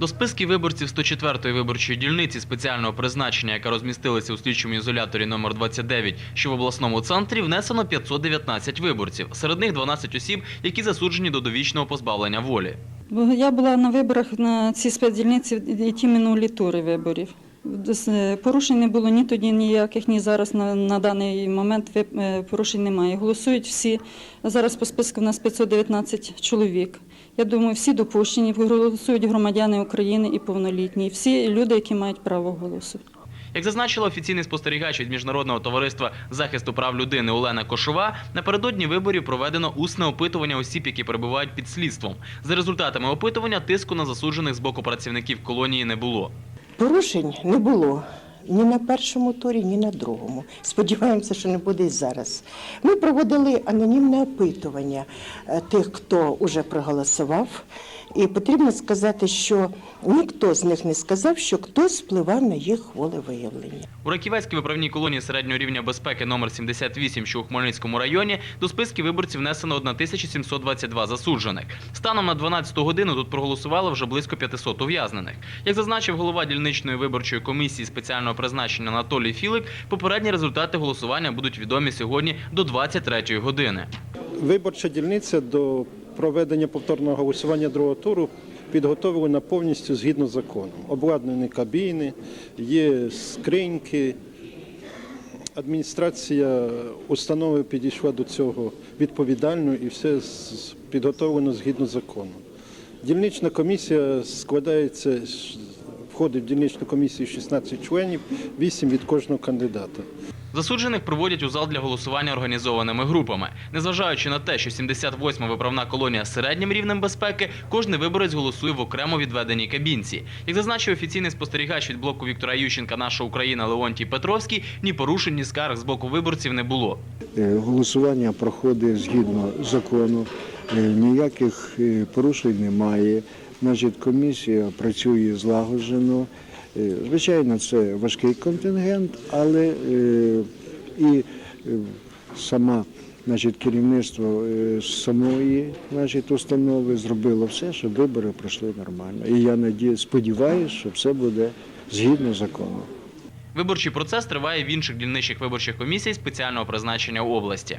До списків виборців 104-ї виборчої дільниці спеціального призначення, яка розмістилася у слідчому ізоляторі номер 29, що в обласному центрі, внесено 519 виборців. Серед них 12 осіб, які засуджені до довічного позбавлення волі. Я була на виборах на цій спецдільниці і ті минулі тури виборів. Порушень не було ні тоді ніяких, ні зараз на, на даний момент е, порушень немає. Голосують всі. Зараз по списку в нас 519 чоловік. Я думаю, всі допущені, голосують громадяни України і повнолітні, і всі люди, які мають право голосу. Як зазначила офіційний спостерігач від міжнародного товариства захисту прав людини Олена Кошова, напередодні виборів проведено усне опитування осіб, які перебувають під слідством. За результатами опитування тиску на засуджених з боку працівників колонії не було. Порушень не було ні на першому турі, ні на другому. Сподіваємося, що не буде і зараз. Ми проводили анонімне опитування е, тих, хто вже проголосував. І потрібно сказати, що ніхто з них не сказав, що хтось впливав на їх волевиявлення. У Раківецькій виправній колонії середнього рівня безпеки номер 78, що у Хмельницькому районі, до списків виборців внесено 1722 засуджених. Станом на 12 годину тут проголосувало вже близько 500 ув'язнених. Як зазначив голова дільничної виборчої комісії спеціального призначення Анатолій Філик, попередні результати голосування будуть відомі сьогодні до 23 години. Виборча дільниця до проведення повторного голосування другого туру підготовлена повністю згідно з законом. Обладнані кабіни, є скриньки. Адміністрація установи підійшла до цього відповідально і все підготовлено згідно законом. Дільнична комісія складається, входить в дільничну комісію 16 членів, 8 від кожного кандидата. Засуджених проводять у зал для голосування організованими групами. Незважаючи на те, що 78-ма виправна колонія з середнім рівнем безпеки, кожний виборець голосує в окремо відведеній кабінці. Як зазначив офіційний спостерігач від блоку Віктора Ющенка «Наша Україна» Леонтій Петровський, ні порушень, ні скарг з боку виборців не було. Е, Голосування проходить згідно закону, е, ніяких е, порушень немає. Значить, комісія працює злагоджено. Е, Звичайно, це важкий контингент, але е, і е, сама значить, керівництво самої значить, установи зробило все, щоб вибори пройшли нормально. І я надію, сподіваюся, що все буде згідно закону. Виборчий процес триває в інших дільничних виборчих комісій спеціального призначення області.